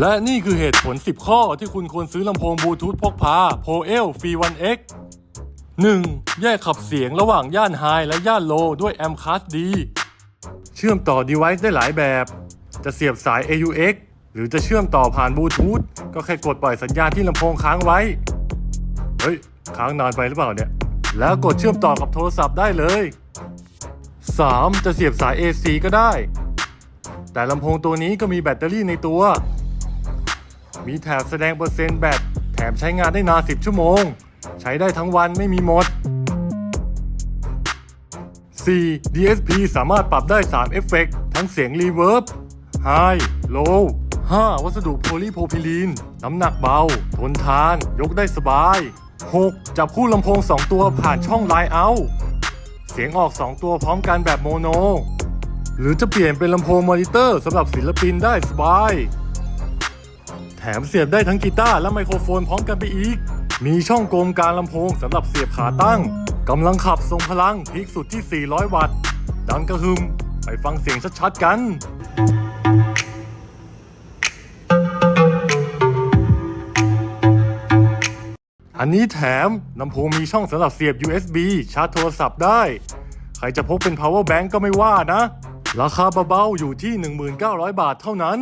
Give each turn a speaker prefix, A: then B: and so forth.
A: และนี่คือเหตุผล 10 ข้อที่คุณควรซื้อลำโพงบลูทูธพกพา Pro L Free 1X 1. แยกขับเสียงระหว่างย่านไฮและย่านโลด้วยแอมคาสดีเชื่อมต่อ device ได้หลายแบบ จะเสียบสาย AUX หรือจะเชื่อมต่อผ่านบลูทูธก็แค่กดปล่อยสัญญาณที่ลำโพงค้างไว้ เฮ้ย ค้างนานไปหรือเปล่าเนี่ย แล้วกดเชื่อมต่อกับโทรศัพท์ได้เลย 3. จะเสียบสาย AC ก็ได้ แต่ลำโพงตัวนี้ก็มีแบตเตอรี่ในตัว มีแถบแสดงเปอร์เซ็นต์แบตแถมใช้งานได้นาน 10 ชั่วโมง ใช้ได้ทั้งวันไม่มีหมด 4. DSP สามารถปรับได้ 3 เอฟเฟกต์ทั้งเสียงรีเวิร์บ High Low 5. วัสดุโพลีโพพิลีน น้ำหนักเบา ทนทาน ยกได้สบาย 6. จับคู่ลำโพง 2 ตัวผ่านช่องไลน์เอาเสียงออก 2 ตัวพร้อมกันแบบโมโน หรือจะเปลี่ยนเป็นลำโพงมอนิเตอร์สำหรับศิลปินได้สบาย แถมเสียบได้ทั้งกีตาร์และไมโครโฟนพร้อมกันไปอีก มีช่องโกงกลางลำโพงสำหรับเสียบขาตั้งกำลังขับทรงพลังพีคสุดที่ 400 วัตต์ ดังกระหึ่มไปฟังเสียงชัดๆกันอันนี้แถมลำโพงมีช่องสำหรับเสียบ USB ชาร์จโทรศัพท์ได้ ใครจะพกเป็น power bank ก็ไม่ว่านะ ราคาเบาๆอยู่ที่ 1,900 บาทเท่านั้น